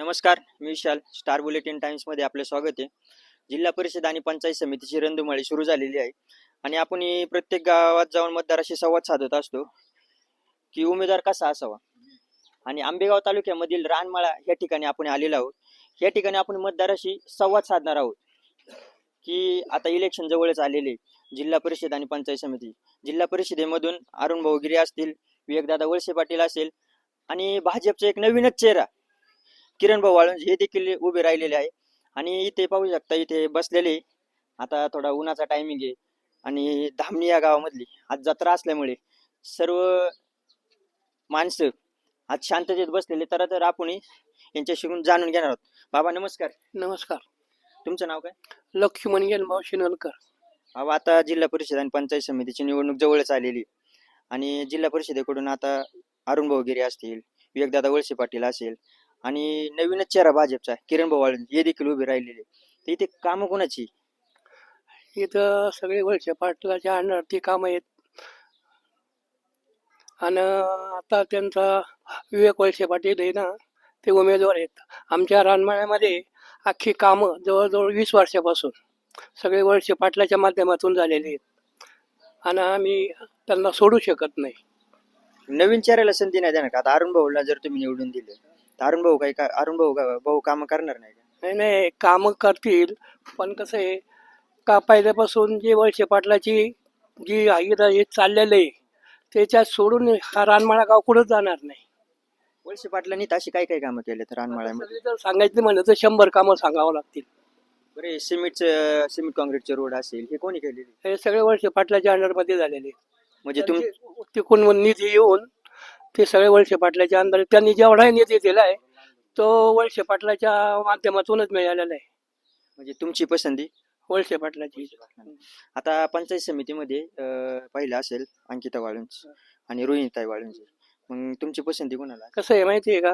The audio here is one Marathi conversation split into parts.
नमस्कार मी विशाल. स्टार बुलेटिन टाइम्समध्ये आपले स्वागत आहे. जिल्हा परिषद आणि पंचायत समितीची रंधुमाळी सुरू झालेली आहे. आणि आपण प्रत्येक गावात जाऊन मतदाराशी संवाद साधत असतो की उमेदवार कसा असावा? आणि आंबेगाव तालुक्यामधील रानमाळा या ठिकाणी आपण आलेलो आहोत. या ठिकाणी आपण मतदाराशी संवाद साधणार आहोत की आता इलेक्शन जवळच आलेले आहे. जिल्हा परिषद आणि पंचायत समिती. जिल्हा परिषदेमधून अरुण भाऊगिरी असतील विवेकदादा वळसे पाटील असेल आणि भाजपचा एक नवीनच चेहरा किरण भाऊ वाळुंज हे देखील उभे राहिलेले आहे. आणि इथे पाहू शकता इथे बसलेले आता थोडा उन्हाचा टायमिंग आहे. आणि धामणी या गावामधली. आज जत्रा असल्यामुळे सर्व माणसं आज शांततेत बसलेले. तर तर आपण यांच्याशी जाणून घेणार आहोत. बाबा नमस्कार. नमस्कार. तुमचं नाव काय? लक्ष्मण गेलभाऊ शिनलकर बाबा आता जिल्हा परिषद आणि पंचायत समितीची निवडणूक जवळच आलेली. आणि जिल्हा परिषदेकडून आता अरुण भाऊगिरी असतील विवेकदादा वळसे पाटील असेल आणि नवीनच चेहरा भाजपचा किरण भाऊ हे देखील उभे राहिलेले. तर इथे कामं कोणाची? इथं सगळे वळसे पाटलाच्या अंडरती काम आहेत. आणि आता त्यांचा विवेक वळसे पाटील आहे ना ते उमेदवार आहेत. आमच्या रानमाळ्यामध्ये अख्खी कामं जवळजवळ वीस वर्षापासून सगळे वळसे पाटलाच्या माध्यमातून झालेली आहेत. आणि आम्ही त्यांना सोडू शकत नाही. नवीन चेहऱ्याला संधी नाही देणार का? आता अरुण भाऊला जर तुम्ही निवडून दिले तर अरुण भाऊ काही का अरुण भाऊ का- भाऊ कामं करणार नाही का? नाही नाही कामं करतील पण कसं आहे का पहिल्यापासून जी वळसे पाटलाची जी इथं हे चाललेलं आहे त्याच्यात सोडून हा रानमाळा गाव कुठंच जाणार नाही? वळसे पाटलांनी तर अशी काय काय कामं केले तर रानमाळ्यामध्ये? सगळे जर सांगायचं म्हणलं तर शंभर कामं सांगावं लागतील. बरे सिमेंटचं सिमेंट काँक्रीटचे रोड असेल हे कोणी केलेले हे सगळे वळसे पाटलाच्या अंडरमध्ये झालेले. म्हणजे तुम त्यांचे तिकडून निधी येऊन ते सगळे वळसे पाटलाच्या अंडर त्यांनी जेवढाही निधी दिलाय तो वळसे पाटलाच्या माध्यमातूनच मिळालेला आहे. म्हणजे तुमची पसंती? वळसे पाटलाची. आता पंचायत समितीमध्ये अं, पाहिलं असेल अंकिता वाळुंज आणि रोहिणीताई वाळुंज. मग तुमची पसंती कोणाला कसं आहे माहिती आहे का?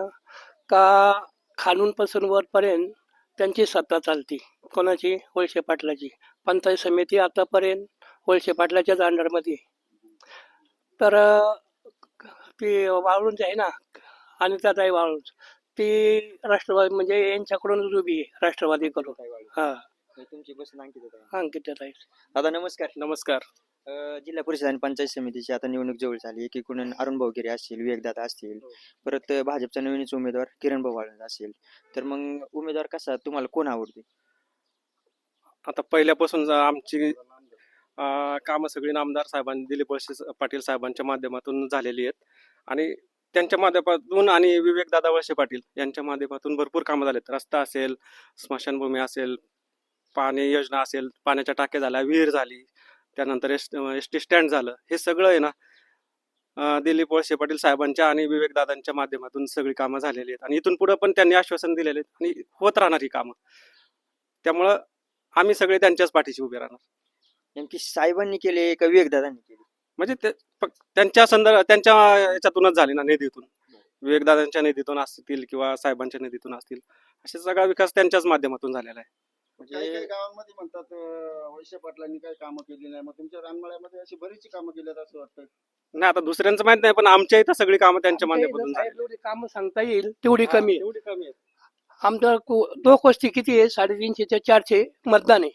का खालूनपासून वरपर्यंत त्यांची सत्ता चालती. कोणाची? वळसे पाटलाची. पंचायत समिती आतापर्यंत वळसे पाटलाच्याच अंडरमध्ये आहे. तर अं, ती वाळूंज आहे ना आणि त्याताई वाळूंज ती राष्ट्रवादी म्हणजे यांच्याकडूनच उभी आहे राष्ट्रवादीकडून हा. म्हणजे तुमची अंकिता अंकित दादा नमस्कार. नमस्कार. अं, जिल्हा परिषद आणि पंचायत समितीची आता निवडणूक जवळ झाली एकीकडून अरुण भाऊगिरे असतील विवेकदादा असतील परत भाजपचा नवीनच उमेदवार किरण भाऊ वाळुंज असेल. तर मग उमेदवार कसा तुम्हाला कोण आवडते? आता पहिल्यापासून ज- आमची अं, कामं सगळी नामदार साहेबांनी दिलीप वळसे पाटील साहेबांच्या माध्यमातून झालेली आहेत. आणि त्यांच्या माध्यमातून आणि विवेक दादा वळसे पाटील यांच्या माध्यमातून भरपूर कामं झालेत. रस्ता असेल स्मशानभूमी असेल पाणी योजना असेल पाण्याच्या टाक्या झाल्या विहीर झाली त्यानंतर एस एस टी स्टँड झालं हे सगळं आहे ना दिलीप वळसे पाटील साहेबांच्या आणि विवेक दादांच्या माध्यमातून सगळी कामं झालेली आहेत. आणि इथून पुढं पण त्यांनी आश्वासन दिलेले आहेत आणि होत राहणार ही कामं. त्यामुळं आम्ही सगळे त्यांच्याच पाठीशी उभे राहणार. नेमकी साहेबांनी केले का विवेकदादांनी केले? म्हणजे ते फक्त त्यांच्या संदर्भ त्यांच्या याच्यातूनच झाली ना निधीतून. विवेकदादांच्या निधीतून असतील किंवा साहेबांच्या निधीतून असतील असे सगळा विकास त्यांच्याच माध्यमातून झालेला आहे. काही काही म्हणजे गावांमध्ये म्हणतात अं, वैश्य पाटलांनी काही कामं केली नाही. मग तुमच्या रानमाळ्यामध्ये अशी बरीचशी कामं असं वाटतं? नाही आता दुसऱ्यांचं माहीत नाही पण आमच्या इथं सगळी कामं त्यांच्या माध्यमातून झाली. जेवढी कामं सांगता येईल तेवढी कमी आहे. एवढी कमी आहे. आमचं कु- लोकवस्ती किती आहे? साडेतीनशे ते चारशे मतदान आहे.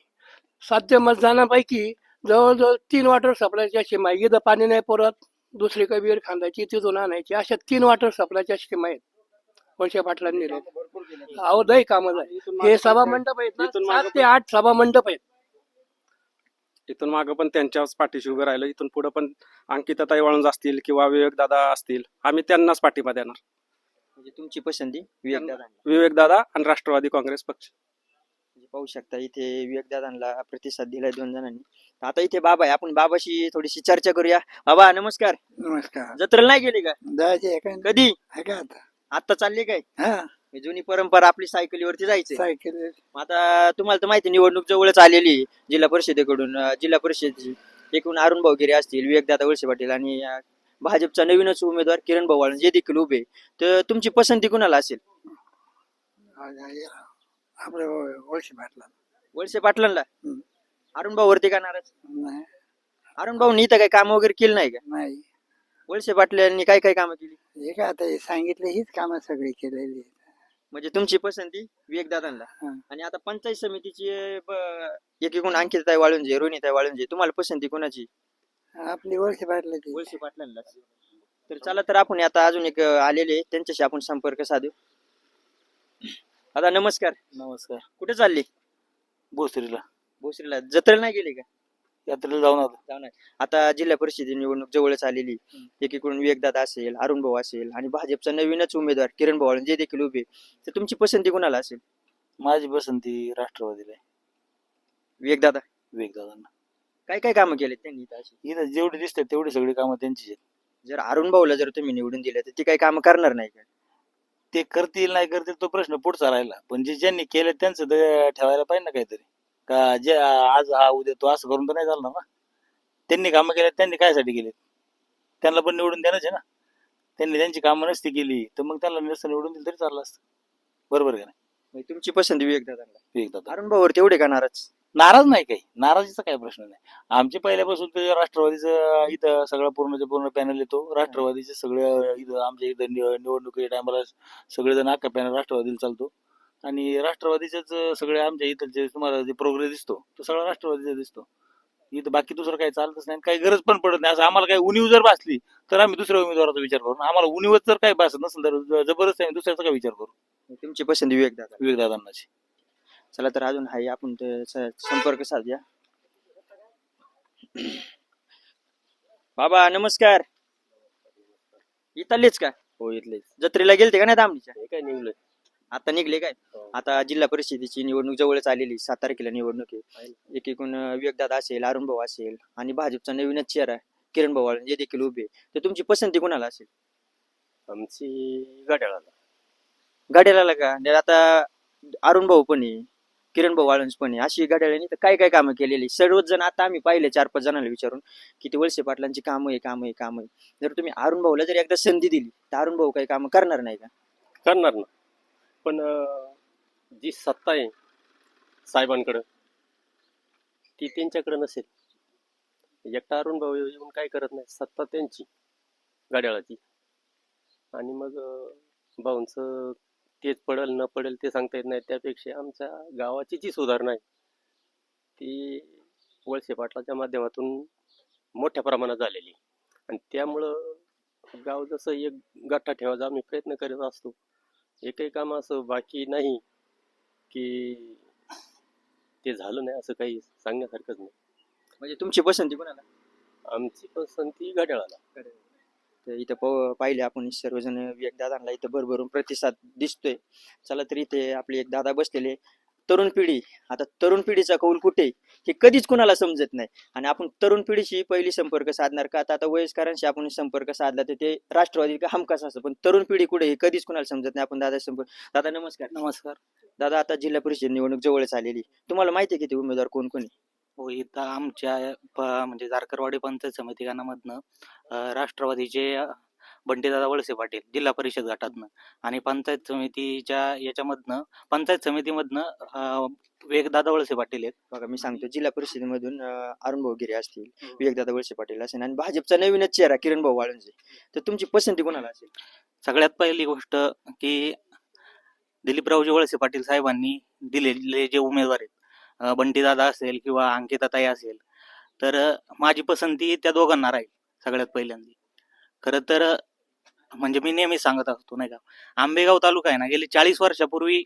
सातशे मतदानापैकी जवळजवळ तीन वॉटर सप्लायच्या सीमा आहे. इथं पाणी नाही पुरत दुसरी काही विहीर खांदायची तिथून आणायची. अशा तीन वॉटर सप्लायच्या सीमा आहेत वळसे पाटलांनी अहो दही कामं हे मागं सभा पण मंडप आहेत सात ते आठ सभा मंडप आहेत. इथून मागं पण त्यांच्याच पाठीशी उभे राहिलो. इथून पुढे पण अंकिताताई वाळूंज असतील किंवा विवेक दादा असतील आम्ही त्यांनाच पाठिंबा देणार. म्हणजे तुमची पसंती विवेक दादा आणि राष्ट्रवादी काँग्रेस पक्ष. पाहू शकता इथे विवेकदादांना प्रतिसाद दिलाय दोन जणांनी. आता इथे बाबा आहे आपण बाबाशी थोडीशी चर्चा करूया. बाबा नमस्कार. नमस्कार. जत्रेला नाही गेले का? जायचे कधी? आहे का आता? आता चालले काय? हा. ही जुनी परंपरा आपली सायकलीवरती जायचे. सायकल. आता तुम्हाला तर माहिती आहे, निवडणूक जवळच आलेली आहे. जिल्हा परिषदेकडून अं, जिल्हा परिषदेची. एकूण अरुण भाऊगिरे असतील विवेकदादा वळसे पाटील आणि अं, भाजपचा नवीनच उमेदवार किरण भाऊ हे देखील उभे. तर तुमची पसंती कुणाला असेल? आपलं ओळशी भाटला वळसे पाटलांना? हम्म. अरुण भाऊ वरती का नाराज? नाही. अरुण भाऊ इथं काही काम वगैरे केली नाही का? नाही. वळसे पाटलांनी काय काय कामं केली? हे काय आता हे सांगितलं हीच कामं सगळी केलेली आहेत. म्हणजे तुमची पसंती विवेकदादांना हं. आणि आता पंचायत समितीची ब- एकीकडून अंकिताई वाळुंजे रोहिणीताई वाळुंजे तुम्हाला पसंती कोणाची? आपली वळसे पाटलाची. वळसे पाटलांना तर चला तर आपण आता अजून एक अं, आलेले आहे, त्यांच्याशी आपण संपर्क साधू. आता नमस्कार. नमस्कार. कुठे चालली? भोसरीला. भोसरीला. जत्रेला नाही गेली का? यात्रेला जाऊन आलो. जाऊन आहे. आता जिल्हा परिषदे निवडणूक जवळच आलेली. एकीकडून विवेकदादा असेल अरुण भाऊ असेल आणि भाजपचा नवीनच उमेदवार किरण भाऊ जे देखील उभे तर तुमची पसंती कोणाला असेल? माझी पसंती राष्ट्रवादीला आहे. विवेकदादा. विवेकदादांना. काय काय कामं केले त्यांनी इथं अशी? इथं जेवढी दिसतात तेवढी सगळी कामं त्यांचीच आहेत. जर अरुण भाऊला जर तुम्ही निवडून दिले तर ती काही कामं करणार नाही का? ते करतील नाही करतील तो प्रश्न पुढचा राहिला. पण जे ज्यांनी केलं त्यांचं तर ठेवायला पाहिजे ना काहीतरी. का जे आज हा उद्या तो असं करून तर नाही चालणार ना? त्यांनी कामं केले त्यांनी कायसाठी केले? त्यांना पण निवडून देणंच आहे ना? त्यांनी त्यांची कामं नसती केली तर मग त्यांना नसतं निवडून दिलं तरी चाललं असतं. बरोबर का नाही? तुमची पसंती विवेकदादांना विवेकदादा अरुण भाऊवर तेवढे का नाराज? नाराज नाही काही. नाराजीचा काही प्रश्न नाही. आमचे पहिल्यापासून ते राष्ट्रवादीचं इथं सगळं पूर्णचे पूर्ण पॅनल येतो. राष्ट्रवादीचे सगळे इथं आमच्या इथं निव- निवडणुकी टायमाला सगळेजण अख्खा पॅनल राष्ट्रवादीला चालतो. आणि राष्ट्रवादीचेच सगळे आमच्या इथं जे तुम्हाला जे प्रोग्रेस दिसतो तो सगळा राष्ट्रवादीचा दिसतो. इथं बाकी दुसरं काही चालतच नाही काही गरज पण पडत नाही. असं आम्हाला काही उणीव जर भासली तर आम्ही दुसऱ्या उमेदवाराचा विचार करू. आम्हाला उणीवच जर काही भासत नसेल तर जबरदस्त आम्ही दुसऱ्याचा काय विचार करू? तुमची पसंती विवेकदादा. विवेकदादांनाची. चला तर अजून हाय आपण संपर्क साधूया. बाबा नमस्कार. इथलेच का? हो इथले जत्रेला गेलते का नाही दामणीच्या? हे काय निघलं आता निघले काय? आता जिल्हा परिषदेची निवडणूक जवळच आलेली सात तारखेला निवडणूक आहे. एकीकडून विवेकदादा असेल अरुण भाऊ असेल आणि भाजपचा नवीनच चेहरा किरण भाऊ जे देखील उभे तर तुमची पसंती कोणाला असेल? आमची गाड्याला गाड्याला का? आता अरुण भाऊ पण आहे. किरण भाऊ वाळुंजपणे अशी गाड्याला तर काय काय कामं केलेली सर्वच जण आता आम्ही पाहिले चार पाच जणांना विचारून की ते वळसे पाटलांची कामं आहे कामं आहे कामं आहे. जर तुम्ही अरुण भाऊला जर एकदा संधी दिली तर अरुण भाऊ काही कामं करणार नाही का? करणार ना. पण अं, जी सत्ता आहे साहेबांकडं ती त्यांच्याकडे नसेल. एकटा अरुण भाऊ येऊन काय करत नाही. सत्ता त्यांची गाड्याळाची आणि मग अं, भाऊंचं तेच पडेल न पडेल ते सांगता येत नाही. त्यापेक्षा आमच्या गावाची जी सुधारणा आहे ती वळसे पाटलाच्या माध्यमातून मोठ्या प्रमाणात झालेली. आणि त्यामुळं गाव जसं एक गट्टा ठेवायचा आम्ही प्रयत्न करत असतो. एकही काम असं बाकी नाही की ते झालं नाही असं काही सांगण्यासारखंच नाही. म्हणजे तुमची पसंती कोणाला? आमची पसंती घड्याळाला. तर इथं प- पाहिले आपण सर्वजण एक दादांना इथं भरभरून प्रतिसाद दिसतोय. चला तर इथे आपले एक दादा बसलेले. तरुण पिढी. आता तरुण पिढीचा कौल कुठे? हे कधीच कुणाला समजत नाही. आणि आपण तरुण पिढीशी पहिली संपर्क साधणार का? आता आता वयस्करांशी आपण संपर्क साधला तर ते राष्ट्रवादी का? हमखास असं. पण तरुण पिढी कुठे? हे कधीच कुणाला समजत नाही. आपण दादा संपर्क दादा नमस्कार. नमस्कार. दादा आता जिल्हा परिषद निवडणूक जवळच आलेली. तुम्हाला माहिती आहे की ते उमेदवार कोण कोणी? हो इथं आमच्या प- म्हणजे जारकरवाडी पंचायत समिती गणामधनं अं, राष्ट्रवादीचे बंटीदादा वळसे पाटील जिल्हा परिषद गटातनं आणि पंचायत समितीच्या याच्यामधनं पंचायत समितीमधनं विवेकदादा वळसे पाटील आहेत. बघा मी सांगतो जिल्हा परिषदेमधून अं, अरुण भाऊ गिरे असतील विवेकदादा वळसे पाटील असेल आणि भाजपचा नवीनच चेहरा किरण भाऊ वाळुंजे. तर तुमची पसंती कोणाला असेल? सगळ्यात पहिली गोष्ट की दिलीपरावजी वळसे पाटील साहेबांनी दिलेले जे उमेदवार आहेत बंटीदादा असेल किंवा अंकिताताई असेल तर माझी पसंती त्या दोघांना राहील सगळ्यात पहिल्यांदा. खरं तर म्हणजे मी नेहमी सांगत असतो नाही का? आंबेगाव तालुका आहे ना गेले चाळीस वर्षापूर्वी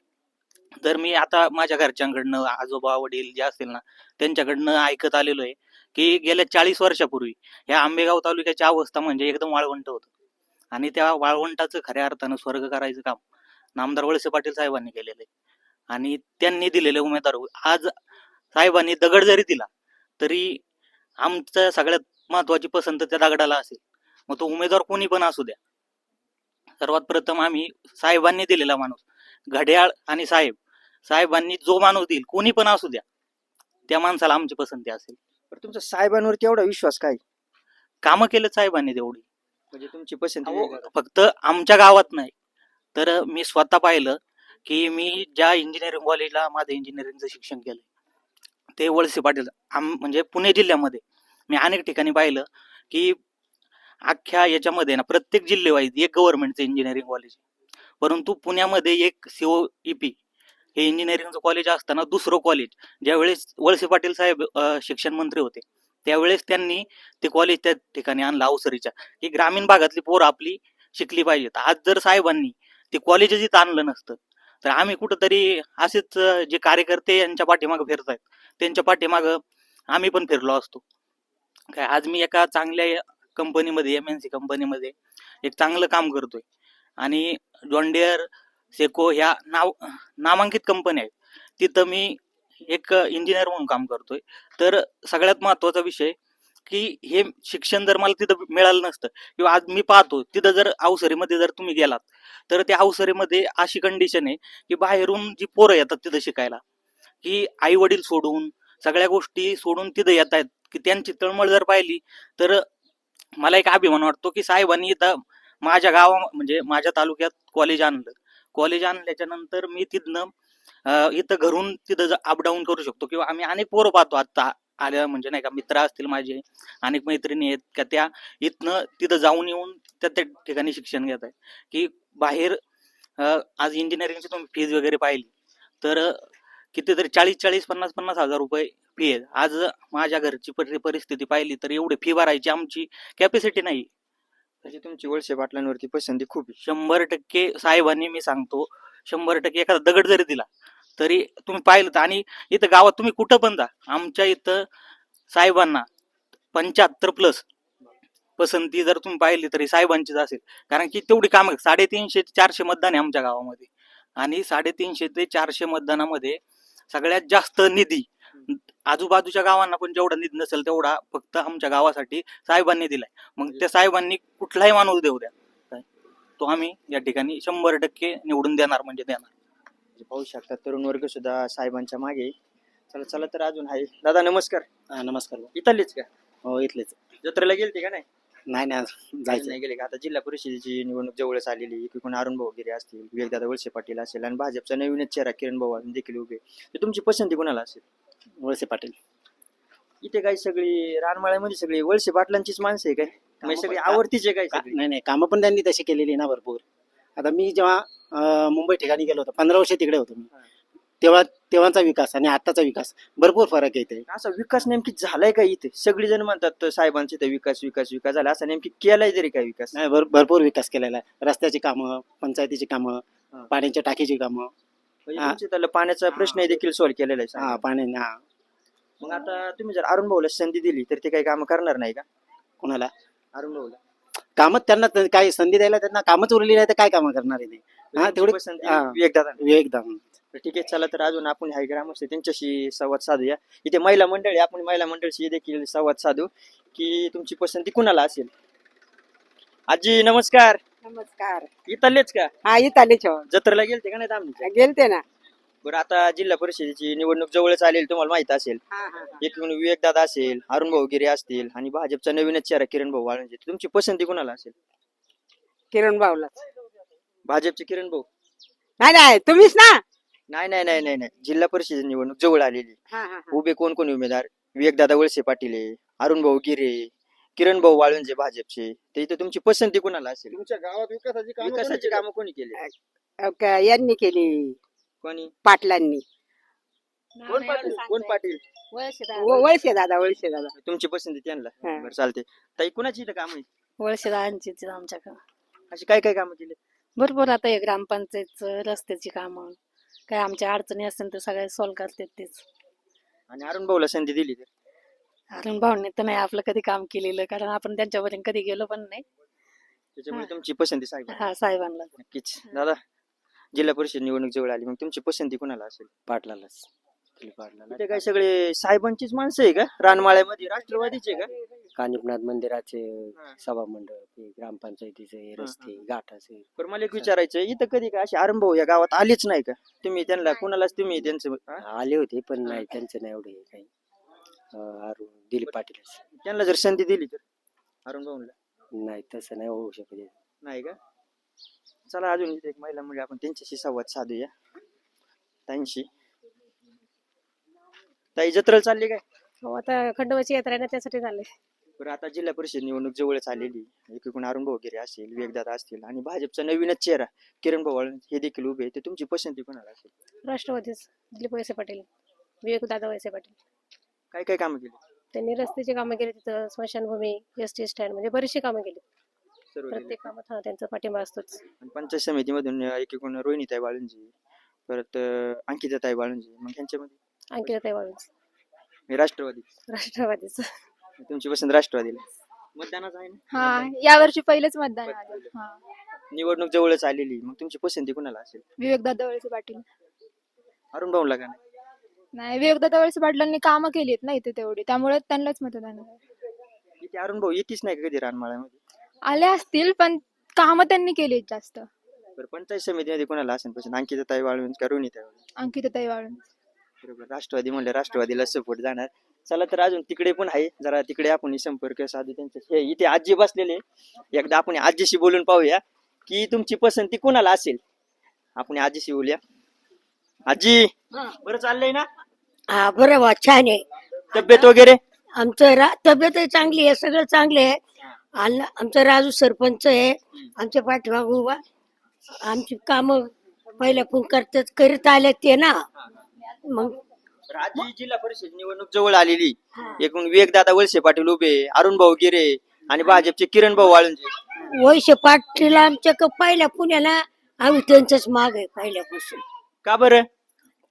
तर मी आता माझ्या घरच्यांकडनं आजोबा वडील जे असतील ना त्यांच्याकडनं ऐकत आलेलो आहे की गेल्या चाळीस वर्षापूर्वी या आंबेगाव तालुक्याची अवस्था म्हणजे एकदम वाळवंट होतं. आणि त्या वाळवंटाचं खऱ्या अर्थानं स्वर्ग करायचं काम नामदार वळसे पाटील साहेबांनी केलेलं आहे. आणि त्यांनी दिलेले उमेदवार आज साहेबांनी दगड जरी दिला तरी आमचं सगळ्यात महत्वाची पसंत त्या दगडाला असेल. मग तो उमेदवार कोणी पण असू द्या. सर्वात प्रथम आम्ही साहेबांनी दिलेला माणूस घड्याळ आणि साहेब. साहेबांनी जो माणूस देईल कोणी पण असू द्या त्या माणसाला आमची पसंती असेल. तर तुमचा साहेबांवर केवढा विश्वास काय? कामं केलं साहेबांनी तेवढी. म्हणजे तुमची पसंती. फक्त आमच्या गावात नाही तर मी स्वतः पाहिलं की मी ज्या इंजिनिअरिंग कॉलेजला माझं इंजिनिअरिंगचं शिक्षण केलं ते वळसे पाटील आम म्हणजे पुणे जिल्ह्यामध्ये. मी अनेक ठिकाणी पाहिलं की अख्ख्या याच्यामध्ये ना प्रत्येक जिल्हेवाईज एक गव्हर्नमेंटचं इंजिनिअरिंग कॉलेज परंतु पुण्यामध्ये एक सीओ पी हे इंजिनिअरिंगचं कॉलेज असताना दुसरं कॉलेज ज्यावेळेस वळसे पाटील साहेब शिक्षण मंत्री होते त्यावेळेस त्यांनी ते कॉलेज त्या ठिकाणी आणलं अवसरीच्या. की ग्रामीण भागातली पोरं आपली शिकली पाहिजेत. आज जर साहेबांनी ते कॉलेजच इथं आणलं नसतं तर आम्ही कुठंतरी असेच जे कार्यकर्ते यांच्या पाठीमागं आहेत त्यांच्या पाठीमागं आम्ही पण फिरलो असतो. काय आज मी एका चांगल्या कंपनीमध्ये एम एन सी कंपनीमध्ये एक चांगलं काम करतोय. आणि जॉन्डियर सेको ह्या नाव नामांकित कंपन्या आहेत. तिथं मी एक इंजिनियर म्हणून काम करतोय. तर सगळ्यात महत्त्वाचा विषय की हे शिक्षण जर मला तिथं मिळालं नसतं किंवा आज मी पाहतो तिथं जर अवसरीमध्ये जर तुम्ही गेलात तर त्या अवसरीमध्ये अशी कंडिशन आहे की बाहेरून जी पोरं येतात तिथं शिकायला की आई वडील सोडून सगळ्या गोष्टी सोडून तिथं येत आहेत. की त्यांची तळमळ जर पाहिली तर मला एक अभिमान वाटतो की साहेबांनी इथं माझ्या गावा म्हणजे माझ्या तालुक्यात कॉलेज आणलं. कॉलेज आणल्याच्या नंतर मी तिथनं इथं घरून तिथं अपडाऊन करू शकतो. किंवा आम्ही अनेक पोरं पाहतो आता आल्या म्हणजे नाही का मित्र असतील माझे अनेक मैत्रिणी आहेत का त्या इथनं तिथं जाऊन येऊन त्या त्या ठिकाणी शिक्षण घेत आहेत. की बाहेर आज इंजिनिअरिंगची तुम्ही फीज वगैरे पाहिली तर कितीतरी चाळीस चाळीस पन्नास पन्नास हजार रुपये फी आहे आज माझ्या घरची परि- परिस्थिती पाहिली तर एवढी फी भरायची आमची कॅपॅसिटी नाही. म्हणजे तुमची वळसे पाटलांवरती पसंती खूप शंभर टक्के साहेबांनी मी सांगतो शंभर टक्के एखादा दगड जरी दिला तरी तुम्ही पाहिलं तर आणि इथं गावात तुम्ही कुठं पण जा आमच्या इथं साहेबांना पंच्याहत्तर प्लस पसंती जर तुम्ही पाहिली तरी साहेबांचीच असेल. कारण की तेवढी कामं साडेतीनशे ते चारशे मतदान आहे आमच्या गावामध्ये. आणि साडेतीनशे ते चारशे मतदानामध्ये सगळ्यात जास्त निधी. आजूबाजूच्या गावांना पण जेवढा निधी नसेल तेवढा फक्त आमच्या गावासाठी साहेबांनी दिलाय. मग त्या साहेबांनी कुठलाही माणूस देऊ द्या. काय? तो आम्ही या ठिकाणी शंभर टक्के निवडून देणार म्हणजे देणार. म्हणजे पाहू शकता तरुण वर्ग सुद्धा साहेबांच्या मागे. चला चला तर अजून आहे दादा नमस्कार. हा नमस्कार. इथलेच का? हो इथलेच. जत्रेला गेलते का नाही? नाही नाही जायचं नाही. गेले का? आता जिल्हा परिषदेची निवडणूक जवळच आलेली एकीकडून अरुण भाऊ गिरे असतील विवेकदादा वळसे पाटील असेल आणि भाजपचा नवीनच चेहरा किरण भाऊ अजून देखील उभे तर तुमची पसंती कोणाला असेल? वळसे पाटील. इथे काही सगळी रानमाळ्यामध्ये सगळी वळसे पाटलांचीच माणसं आहे काय? म्हणजे सगळी आवडतीचे काय का- नाही नाही कामं पण त्यांनी तशी केलेली ना भरपूर. आता मी जेव्हा अं, मुंबई ठिकाणी गेलो होतो पंधरा वर्ष तिकडे होतो मी. तेव्हा तेव्हाचा विकास आणि आताचा विकास भरपूर फरक इथे असा विकास नेमकी झालाय का इथे? सगळी जण म्हणतात साहेबांचे तर विकास विकास विकास झाला. असा नेमकी केलाय तरी काय विकास? नाही, भर- भरपूर विकास केलेला आहे. रस्त्याची कामं पंचायतीची कामं हा. पाण्याच्या टाकीची कामं. म्हणजे हा. तुमच्या पाण्याचा प्रश्न देखील सॉल्व्ह केलेला आहे हा. पाणी हा. मग आता तुम्ही जर अरुण भाऊला संधी दिली तर ते काही काम करणार नाही का? कोणाला? अरुण भाऊला. कामच त्यांना त- काय संधी द्यायला त्यांना कामच उरलेली नाही तर काय कामं करणार आहे ते? हा, तेवढी- हा. एकदम तर ठीक आहे चला तर अजून आपण हाय ग्रामस्थ त्यांच्याशी संवाद साधूया. इथे महिला मंडळ आपण महिला मंडळशी देखील संवाद साधू की तुमची पसंती कुणाला असेल? आजी नमस्कार. नमस्कार. इथलेच का? हा इथं छो जत्रेला गेलते का नाही आम्ही गेलते ना. बरं आता जिल्हा परिषदेची निवडणूक जवळच आलेली तुम्हाला माहीत असेल. हा हा हा. एक विवेक दादा असेल अरुण भाऊ गिरे असतील आणि भाजपचा नवीनच चेहरा किरण भाऊ वाळंजे. तुमची पसंती कुणाला असेल? किरण भाऊला भाजपचे किरण भाऊ. नाही नाही तुम्हीच ना. नाही नाही नाही नाही नाही. जिल्हा परिषद निवडणूक जवळ आलेली हा हा हा. उभे कोण कोण उमेदवार? विवेकदादा वळसे पाटील आहे अरुण भाऊ गिरे किरण भाऊ वाळुंजे भाजपचे. तर इथे तुमची पसंती कुणाला असेल? तुमच्या गावात विकासाची कामं कोणी विकासाची केली? कामं कोणी केली? का- यांनी केली. कोणी? पाटलांनी. कोण पाटील? कोण पाटील? व- वळसे दादा वळसे दादा. तुमची पसंती त्यांना? हा. बरं चालते ताई कुणाची इथं काम आहे वळशेदारांचीच आमच्याकडं. अशी काय काय कामं केली? भरपूर आता हे ग्रामपंचायतचं रस्त्याची कामं. काय आमच्या अडचणी असतील तर सगळ्या सॉल्व्ह करतात तेच. आणि अरुण भाऊला संधी दिली तर? अरुण भाऊने तर नाही आपलं कधी काम केलेलं कारण आपण त्यांच्यापर्यंत कधी गेलो पण नाही. त्याच्यामुळे हा. तुमची पसंती साहेब हा साहेबांना. नक्कीच. दादा जिल्हा परिषद निवडणूक जवळ आली मग तुमची पसंती कुणाला असेल? पाटलालाच. इथे काय सगळे साहेबांचीच माणसं आहे का? रानमाळ्यामध्ये राष्ट्रवादीचे का? कानिपनाथ मंदिराचे हा. सभा मंडप ग्रामपंचायतीचे रस्ते, घाटाचे पण मला एक विचारायचं इथं कधी का असे आरंभ या गावात आलेच नाही का? तुम्ही त्यांना कुणालाच तुम्ही त्यांचं हा? आले होते पण नाही त्यांचं नाही एवढे काही. अरुण दिलीप पाटीलच. त्यांना जर संधी दिली तर अरुण भाऊला नाही तसं नाही होऊ शकत. नाही का? चला अजून एक महिला म्हणजे आपण त्यांच्याशी संवाद साधूया. ताईंशी ताई जत्रेला चालली काय? हो आता खंडोबाची यात्रा आहे ना त्यासाठी झाले बरं आता जिल्हा परिषद निवडणूक जवळच आलेली एकीकडून अरुण भाऊ गिरे असेल विवेकदादा असतील आणि भाजपचा नवीनच चेहरा किरण भाऊ हे देखील उभे तर तुमची पसंती कोणाला असेल? राष्ट्रवादीच दिलीप वळसे पाटील विवेक दादा वळसे पाटील. काय काय कामं केली? त्यांनी रस्त्याची कामं केली तिथं स्मशानभूमी एस टी स्टँड म्हणजे बरीचशी कामं केली. सर्व केली. प्रत्येक कामात हा त्यांचा पाठिंबा असतोच. आणि पंचायत समितीमधून एकीकडून रोहिणीताई बाळुंजी परत अंकिताताई बाळुंजी मग ह्यांच्यामध्ये? अंकिताताई वाळूंज हे राष्ट्रवादी. राष्ट्रवादीच. तुमची पसंत राष्ट्रवादीला. मतदानाच आहे ना? हा यावर्षी पहिलेच मतदान हा. निवडणूक जवळच आलेली. मग तुमची पसंती कोणाला असेल? विवेकदादा वळसे पाटील. अरुण भाऊला का नाही? नाही विवेकदादा वळसे पाटलांनी कामं केलीत ना इथे तेवढी. त्यामुळे त्यांनाच मतदान आहे. इथे अरुण भाऊ येतीच नाही का कधी रानमाळ्यामध्ये? आले असतील पण कामं त्यांनी केलीत जास्त. बरं पंचायत समितीमध्ये कोणाला असेल पसंत? अंकिताताई बाळुंज का रोहिणीताई बाळुंज अंकिताताई वाळून बरोबर. राष्ट्रवादी म्हणले राष्ट्रवादीला सपोर्ट जाणार. चला तर अजून तिकडे पण आहे. जरा तिकडे आपण संपर्क साधू त्यांच्या हे इथे आजी बसलेले. एकदा आपण आजीशी बोलून पाहूया की तुमची पसंती कोणाला असेल? आपण आजीशी बोलूया. आजी बरं चाललंय ना? हा बरं वा छान आहे. तब्येत वगैरे? आमचं रा तब्येत चांगली आहे सगळं चांगलं आहे. आमचं राजू सरपंच आहे. आमच्या पाठीमाग उभा. आमची कामं पहिल्यापासून करतात करीत आले ते ना. मग आजी जिल्हा परिषद निवडणूक जवळ आलेली. एकूण विवेकदादा वळसे पाटील उभे अरुण भाऊ गिरे आणि भाजपचे किरण भाऊ वाळुंजे. वैश्य पाटील आमच्या क- पहिल्या पुण्याला आम्ही त्यांचंच माग आहे पहिल्यापासून. का बरं?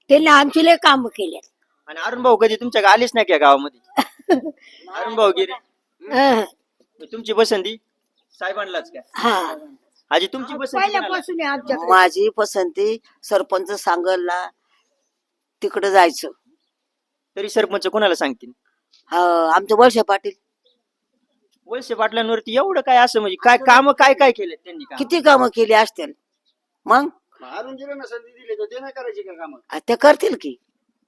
त्यांनी आमची लय कामं केली. आणि अरुण भाऊ कधी तुमच्या आलेच नाही का गावामध्ये? अरुण भाऊ गिरे. हा. तुमची पसंती? साहेबांनाच का? हा. आजी तुमची पसंती कोणाला? पहिल्यापासून आहे आमच्याकडे. माझी पसंती सरपंच सांगलला तिकडे जायचं. तरी सरपंच कोणाला सांगतील? हा, आमचं वर्ष पाटील. वळसे पाटलांवरती एवढं काय असं म्हणजे काय काम काय काय केले त्यांनी काम? किती कामं केली असतील? मग? अरुण गिरेंना संधी दिली तर ते नाही करायची का कामं? आ, ते करतील की.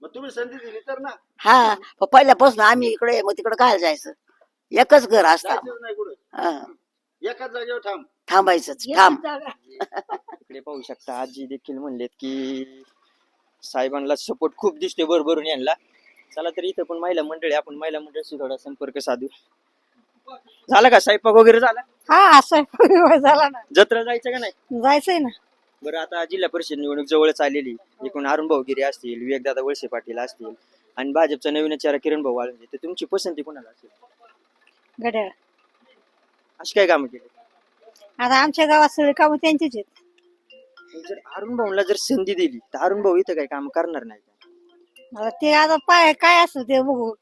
मग तुम्ही संधी दिली तर ना. हा प- पहिल्यापासून आम्ही इकडे मग तिकडे काय जायचं? एकच घर असतं. जायचंच नाही कुठं. हा, एकाच जागेवर थांब. थांबायचंच थांब. इकडे पाहू शकता आजी देखील म्हणलेत की साहेबांना सपोर्ट खूप दिसते बरोबरून यांना. चला तर इथं पण महिला मंडळी आपण महिला मंडळाशी थोडा संपर्क साधू. झाला का? स्वयंपाक वगैरे झाला? हा असं झाला ना. जत्रा जायचं का नाही? जायचंय ना. बरं आता जिल्हा परिषद निवडणूक जवळच आलेली. एकूण अरुण भाऊ गिरे असतील विवेकदादा वळसे पाटील असतील आणि भाजपचा नवीन चेहरा किरण भाऊ वाळुंजे. तर तुमची पसंती कोणाला असेल? घड्याळ. अशी काय कामं केली? आता आमच्या गावात सगळे कामं त्यांचीच आहेत. जर अरुण भाऊला जर संधी दिली तर अरुण भाऊ इथं काही काम करणार नाही का? आता ते आता पाय काय असं ते बघू.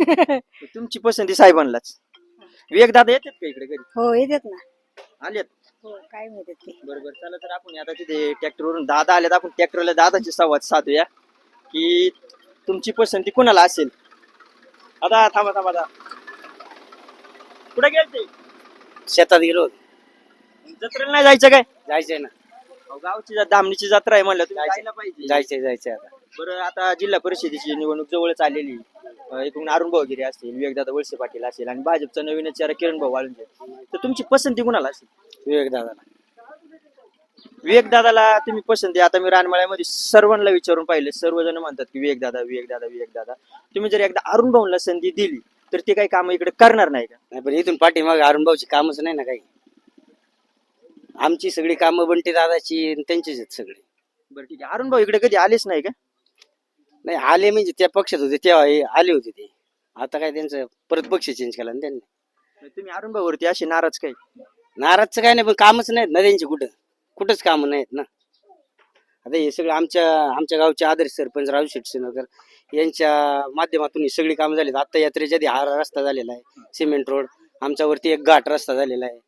तर तुमची पसंती साहेबांनाच. विवेकदादा येतात का इकडे घरी? हो येतात ना. आलेत? हो काय माहिती ते. बरोबर चला तर आपण आता तिथे ट्रॅक्टरवरून दादा आलेत. आपण ट्रॅक्टरला दादाची संवाद साधूया. की तुमची पसंती कोणाला असेल? आता थांबा थांबा आता कुठे गेलते? शेतात गेलो जत्रेला नाही जायचं काय? जायचंय ना. अहो, गावची दामणीची जत्रा आहे म्हणलं तुम्ही जायचंय. जायला पाहिजे. जायचंय जायचंय आता. बरं आता जिल्हा परिषदेची निवडणूक जवळच आलेली अं, एकूण अरुण भाऊ गिरे असतील विवेकदादा वळसे पाटील असेल आणि भाजपचा नवीन चेहरा किरण भाऊ वाळुंजे. तर तुमची पसंती कोणाला असेल? विवेक दादा विवेकदादाला तुम्ही पसंती आता मी रानमाळ्यामध्ये सर्वांना विचारून पाहिले सर्वजण म्हणतात की विवेकदादा विवेकदादा विवेकदादा. तुम्ही जर एकदा अरुण भाऊला संधी दिली तर ते काही काम इकडे करणार नाही का? नाही पण इथून पाठीमाग अरुण भाऊची कामच नाही ना काही. आमची सगळी कामं बंटी दादाची आणि त्यांचीच आहेत सगळी. बरं ठीक आहे. अरुण भाऊ इकडे कधी आलेच नाही का? नाही आले म्हणजे त्या पक्षात होते तेव्हा हे आले होते ते. आता काय त्यांचं परत पक्ष चेंज केला ना त्यांनी. तुम्ही अरुण भाऊवरती असे नाराज काय? नाराजचं काय नाही पण कामच नाहीत ना त्यांची कुठं. कुठंच कामं नाहीत ना. आता हे सगळं आमच्या आमच्या गावचे आदर्श सरपंच राजू शेटसेनगर यांच्या माध्यमातून ही सगळी कामं झालीत. आता यात्रेच्या आधी हा रस्ता झालेला आहे सिमेंट रोड. आमच्यावरती एक घाट रस्ता झालेला आहे.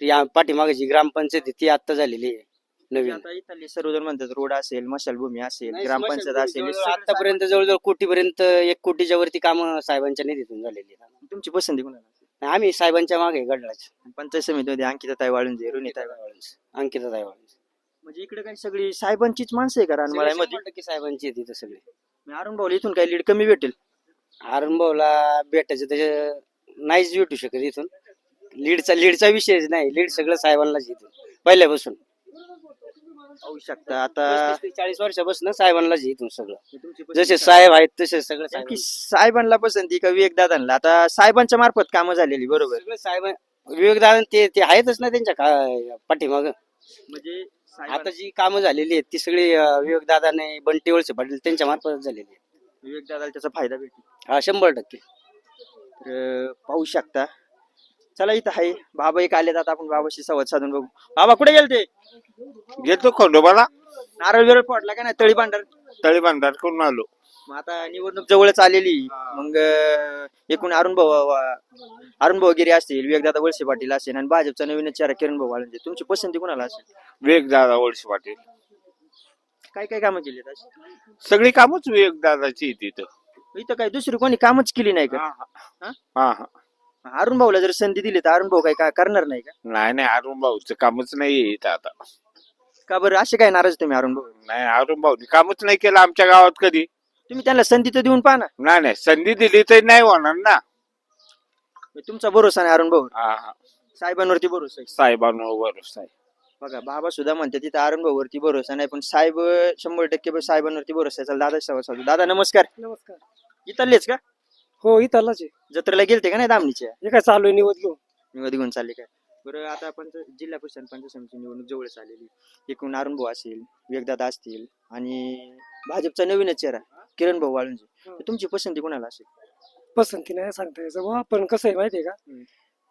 या पाठीमागे जी ग्रामपंचायत आहे ती आता झालेली आहे नवीन. आता इथले सर्वजण म्हणतात रोड असेल मशालभूमी असेल नाही, ग्रामपंचायत असेल हे जवळजवळ सगळं आतापर्यंत जवळजवळ कोटीपर्यंत एक कोटीच्या वरती कामं साहेबांच्या निधीतून झालेली आहेत. तुमची पसंती कोणाला? असेल आम्ही साहेबांच्या मागे गडलाच. पंचायत समितीमध्ये अंकिता ताई वाळुंजे रुनीताई वाळुंजे. अंकिता साहेबांची म्हणजे इकडे काही सगळी साहेबांचीच माणसं आहे का रानमाळ्यामध्ये साहेबांची आहे तिथं सगळी. मी अरुण भाऊला इथून काही लीड कमी भेटेल. आरंभावला भेटायचं त्याच्या नाहीच भेटू शकत इथून. लीडचा लीडचा विषयच नाही. लीड सगळं साहेबांनाच इथून पहिल्यापासून. पाहू शकता. आता चाळीस वर्षापासून साहेबांनाच इथून सगळं. जसे साहेब आहेत तसे सगळं नेमकी साहेब साहेबांना. पसंती का विवेक दादांना आता साहेबांच्या मार्फत कामं झालेली बरोबर. सगळे साहेब विवेकदान ते ते आहेतच ना त्यांच्या का पाठीमाग? म्हणजे आता जी कामं झालेली आहेत ती सगळी विवेकदादाने बंटी वळसे पाटील त्यांच्या मार्फत झालेली आहेत. विवेक दादाला त्याचा फायदा भेटेल हा शंभर टक्के. तर पाहू शकता. चला इथं आहे बाबा एक आले आता आपण बाबाशी संवाद साधून बघू. बाबा कुठे गेलते? घेतो खंडोबाला. नारळ बिरळ फोडला का नाही? तळी भांडार? तळी बांधार करून आलो. मग आता निवडणूक जवळच आलेली. मग एकूण अरुण भाऊ अरुण भाऊ गिरी असतील विवेकदादा वळसे पाटील असेल आणि भाजपचा नवीन चेहरा किरण भाऊ आळंदे तुमची पसंती कोणाला असेल? विवेक दादा वळसे पाटील. काय काय कामं केली सगळी कामच विवेक दादाची तिथं इथं काय दुसरी कोणी कामच केली नाही का? हा हा. अरुण भाऊला जर संधी दिली तर अरुण भाऊ काय काय करणार नाही का? नाही नाही अरुण भाऊचं कामच नाही इथं आता. का बरं? असे काय नाराज तुम्ही अरुण भाऊ? नाही अरुण भाऊनी कामच नाही केलं आमच्या गावात कधी. तुम्ही त्यांना संधी तर देऊन पहा ना. नाही नाही संधी दिली तर नाही होणार ना. तुमचा भरोसा नाही अरुण भाऊ? हा हा. साहेबांवरती भरोसा आहे. साहेबांवर भरोसा आहे. बघा बाबा सुद्धा म्हणते तिथं अरुण भाऊवरती भरोसा नाही पण साहेब शंभर टक्के साहेबांवरती भरोसा आहे. चला दादा साधू दादा नमस्कार. नमस्कार. इथलेच का? हो इथलाच आहे. जत्रेला गेलते का नाही दामणीच्या? हे काय चालू आहे निवड घेऊन? निवड घेऊन चालले काय? बरं आता आपण जिल्हा परिषद पंचायत समिती निवडणूक जवळच आलेली. एकूण अरुण भाऊ असेल विवेकदादा असतील आणि भाजपचा नवीनच चेहरा किरण भाऊ वाळुंजे. तर तुमची पसंती कोणाला असेल? पसंती नाही सांगता यायचं बुवा पण कसं आहे माहितीये का? हम्म.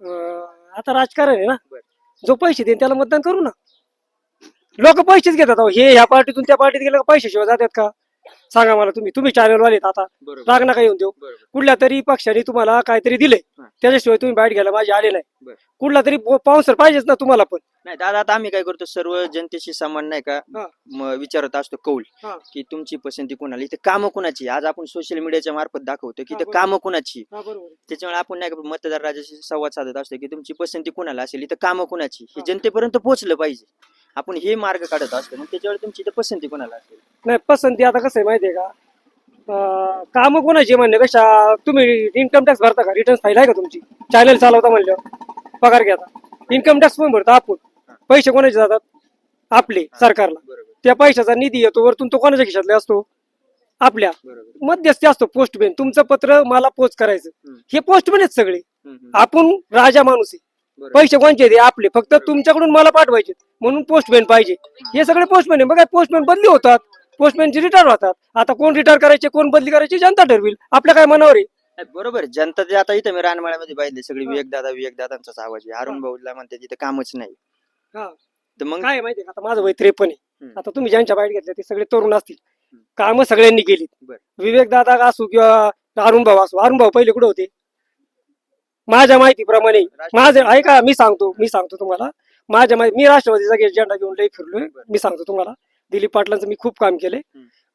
अं, आता राजकारण आहे ना? बरं. जो पैसे देईन त्याला मतदान करू ना. लोक पैसेच घेतात अहो. हे ह्या पार्टीतून त्या पार्टीत गेलं का पैशाशिवाय जातात का? सांगा मला तुम्ही. तुम्ही चॅनल वालेत आता. बरोबर. राग नका येऊन देऊ. बरोबर. कुठल्या तरी पक्षाने तुम्हाला काहीतरी दिले हा. त्याच्याशिवाय तुम्ही बाहेर घ्यायला माझे आले नाही बरं. कुठला तरी पाऊसर पाहिजेच ना तुम्हाला पण. नाही दादा आता आम्ही काय करतो सर्व जनतेशी समान नाही का? हा. म- विचारत असतो कौल हा. की तुमची पसंती कोणाला? इथे कामं कोणाची? आज आपण सोशल मीडियाच्या मार्फत दाखवतो की हा, इथे बरोबर. कामं कोणाची. त्याच्यामुळे आपण नाही का मतदार राजाशी संवाद साधत असतो की तुमची पसंती कोणाला असेल? इथं कामं कोणाची? हे हा. जनतेपर्यंत पोहोचलं पाहिजे. आपण हे मार्ग काढत असतो मग त्याच्यावर तुमची इथं पसंती कोणाला असेल? नाही पसंती आता कसं आहे माहितीये का? अं, कामं कोणाची म्हणण्यापेक्षा तुम्ही इन्कम टॅक्स भरता का? रिटर्न फाईल आहे का तुमची? चॅनल चालवता म्हणलं. पगार घेता इन्कम टॅक्स पण भरता आपण. पैसे कोणाचे जातात? आपले सरकारला. बरोबर. त्या पैशाचा निधी येतो वरतून तो कोणाच्या खिशातले असतो? आपल्या. बरोबर. मध्यस्थी असतो पोस्टमॅन तुमचं पत्र मला पोस्ट करायचं. हम्म. हे पोस्टमॅन आहेत सगळे. हम्म, हम्म. आपण राजा माणूस आहे. पैसे कोणचे? हे आपले. फक्त तुमच्याकडून मला पाठवायचे म्हणून पोस्टमॅन पाहिजे. हे सगळे पोस्टमॅन आहे बघा पोस्टमॅन बदली होतात. पोस्टमॅनचे रिटायर होतात. आता कोण रिटायर करायचे कोण बदली करायची जनता ठरविल. आपल्या काय मनावर आहे? नाही, बरोबर आहे. जनता जे आता इथं मी रानमाळ्यामध्ये पाहिले सगळी विवेक दादा विवेक दादांचाच आवाज आहे. अरुण भाऊला म्हणते तिथं कामच नाही. हा. तर मग काय आहे माहितीये का? आता माझं वय त्रेपन्न आहे. हम्म. आता तुम्ही ज्यांच्या बाहेर घेतले ते सगळे तरुण असतील. कामं सगळ्यांनी केली बरं. विवेक दादा असू किंवा अरुण भाऊ असू. अरुण भाऊ पहिले कुठे होते? माझ्या माहितीप्रमाणे माझं ऐका मी सांगतो मी सांगतो तुम्हाला. माझ्या माहिती मी राष्ट्रवादीचा एजेंडा घेऊन लई फिरलोय. मी सांगतो तुम्हाला. दिलीप पाटलांचं मी खूप काम केलंय.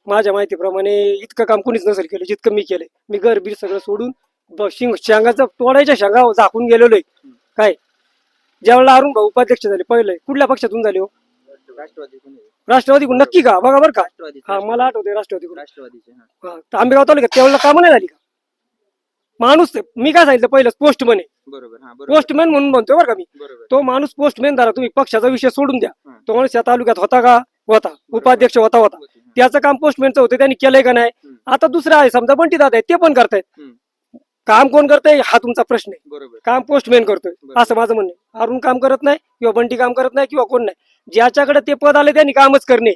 माझ्या माहितीप्रमाणे इतकं काम कुणीच नसेल केलं जितकं मी केलंय. मी घर बीर सगळं सोडून शिंग शेंगाचं तोडायच्या शेंगा झाकून गेलेलो आहे काय? ज्यावेळेला अरुण भाऊ उपाध्यक्ष झाले पहिले कुठल्या पक्षातून झाले हो? राष्ट्रवादी? राष्ट्रवादी नक्की का? बघा बरं का. राष्ट्रवादी हा मला आठवते राष्ट्रवादी राष्ट्रवादीचे हा. आंबेगाव तालुक्यात त्यावेळेला कामं नाही झाली का? माणूस मी काय सांगितलं पहिलं पोस्टमन आहे. बरोबर पोस्टमॅन म्हणून म्हणतोय बरं का मी. तो माणूस पोस्टमॅन झाला तुम्ही पक्षाचा विषय सोडून द्या. हं. तो माणूस या तालुक्यात होता का? होता. उपाध्यक्ष होता होता. त्याचं काम पोस्टमॅनचं होतं त्यांनी केलंय का नाही. आता दुसरं आहे समजा बंटी दादा आहे ते पण करतायत. काम कोण करतंय हा तुमचा प्रश्न आहे. बरोबर. काम पोस्टमॅन करतोय बरोबर. असं माझं म्हणणं आहे. अरुण काम करत नाही किंवा बंटी काम करत नाही किंवा कोण नाही. ज्याच्याकडे ते पद आले त्यांनी कामच करणे.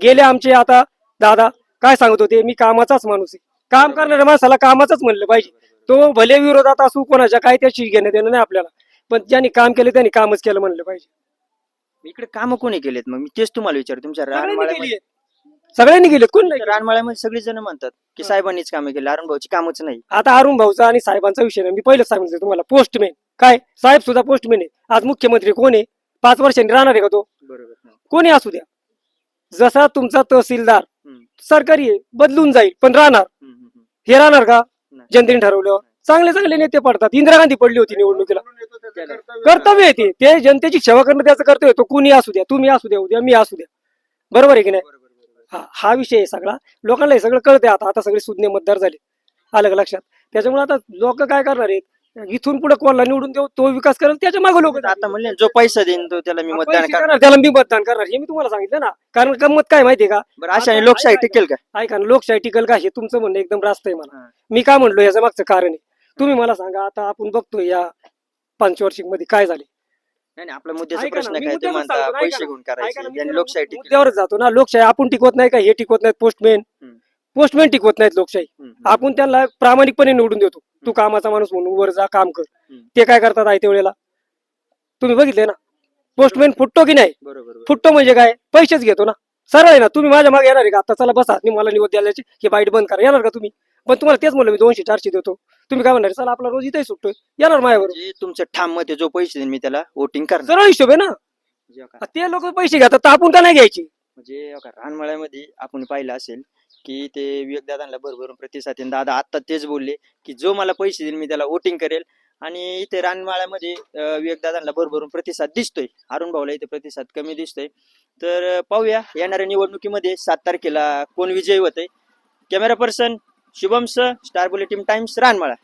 गेले आमचे आता दादा काय सांगत होते? मी कामाचाच माणूस आहे. काम. करणाऱ्या माणसाला कामाचंच म्हणलं पाहिजे. तो भले विरोधात असू कोणाच्या काय त्याची घेणं देणं नाही आपल्याला. पण ज्यांनी काम केलं त्यांनी कामच केलं म्हणलं पाहिजे. इकडे काम कोणी केलेत? मग मी तेच तुम्हाला विचारतो. तुमच्या सगळ्यांनी रानमाळ्यामध्ये केली. सगळ्यांनी गेले कोण नाही रानमाळ्यामध्ये सगळी जण म्हणतात की साहेबांनीच कामे केली. अरुण भाऊची कामच नाही. आता अरुण भाऊचा आणि साहेबांचा विषय नाही. मी पहिलेच सांगितलं तुम्हाला पोस्टमॅन काय? साहेब सुद्धा पोस्टमॅन आहे आज मुख्यमंत्री कोण आहे? पाच वर्षांनी राहणार आहे का तो? बरोबर. कोणी असू द्या. जसा तुमचा तहसीलदार हम्म. सरकारी आहे बदलून जाईल पण राहणार. हे राहणार का. जनतेने ठरवल्यावर चांगले चांगले नेते पडतात. इंदिरा गांधी पडली होती निवडणुकीला. कर्तव्य आहे ते. जनतेची सेवा करणं त्याचं कर्तव्य तो कुणी असू द्या तुम्ही असू द्या उद्या मी असू द्या. बरोबर आहे की नाही? बरोबर, हा हा विषय आहे सगळा. लोकांना हे सगळं कळतंय आता. आता सगळे सुज्ञ मतदार झाले. आलं का लक्षात? त्याच्यामुळे आता लोक काय करणार आहेत? इथून पुढे कोणाला निवडून देऊ तो विकास करेल त्याच्यामागे लोक आता म्हणले ना, जो पैसा देईन तो त्याला मी मतदान करणार त्याला मी मतदान करणार हे मी तुम्हाला सांगितलं ना. कारण गंमत काय माहितीये का? बरं अशाने लोकशाही टिकेल का? ऐका ना लोकशाही टिकल का हे तुमचं म्हणणं एकदम रास्त आहे मला. मी काय म्हणलो याचं मागचं कारण आहे? तुम्ही मला सांगा आता आपण बघतोय या पंचवार्षिकमध्ये काय झाले. नाही नाही, आपला मुद्द्याचा ऐका ना, प्रश्न मी काय ते मुद्द्याचं म्हणता सांगतो ना, ऐका पैसे ना. घेऊन करायचे ज्यांनी लोकशाही टिकेल. जातो ना लोकशाही आपण टिकवत नाही का हे टिकवत नाहीत पोस्टमॅन. हम्म. पोस्टमॅन टिकवत नाहीत लोकशाही. आपण त्यांना प्रामाणिकपणे निवडून देतो. तू कामाचा माणूस म्हणून वर जा काम कर. ते काय करतात आयत्या वेळेला? तुम्ही बघितले ना? पोस्टमॅन फुटतो की नाही. फुटतो म्हणजे काय? पैसेच घेतो ना. सरळ आहे ना तुम्ही माझ्या मागे येणार आहे का? आता चला बसा. मी मला निवड द्यायची हे बाईट बंद करा. येणार का तुम्ही? पण तुम्हाला तेच म्हणलं मी दोनशे चारशे देतो. तुम्ही काय म्हणणार चला आपला रोज इथेही सुटतोय. येणार माझ्यावर तुमचं ठाम आहे जो पैसे देईन मी त्याला वोटिंग करणार. सरळ हिशोब आहे ना? बघा, ते लोक पैसे घेतात तर आपण का नाही घ्यायची? म्हणजे बघा, रानमळ्यामध्ये आपण पाहिलं असेल की ते विवेक दादांना भरभरून प्रतिसाद आहे. दादा आत्ता तेच बोलले की जो मला पैसे देईल मी त्याला वोटिंग करेल. आणि इथे रानमाळ्यामध्ये अं, विवेक दादांना भरभरून प्रतिसाद दिसतोय. अरुण भाऊला इथे प्रतिसाद कमी दिसतोय. तर अं, पाहूया येणाऱ्या निवडणुकीमध्ये सात तारखेला कोण विजयी होते कॅमेरा पर्सन शुभम स स्टार बुलेटिन टाइम्स रानमाळा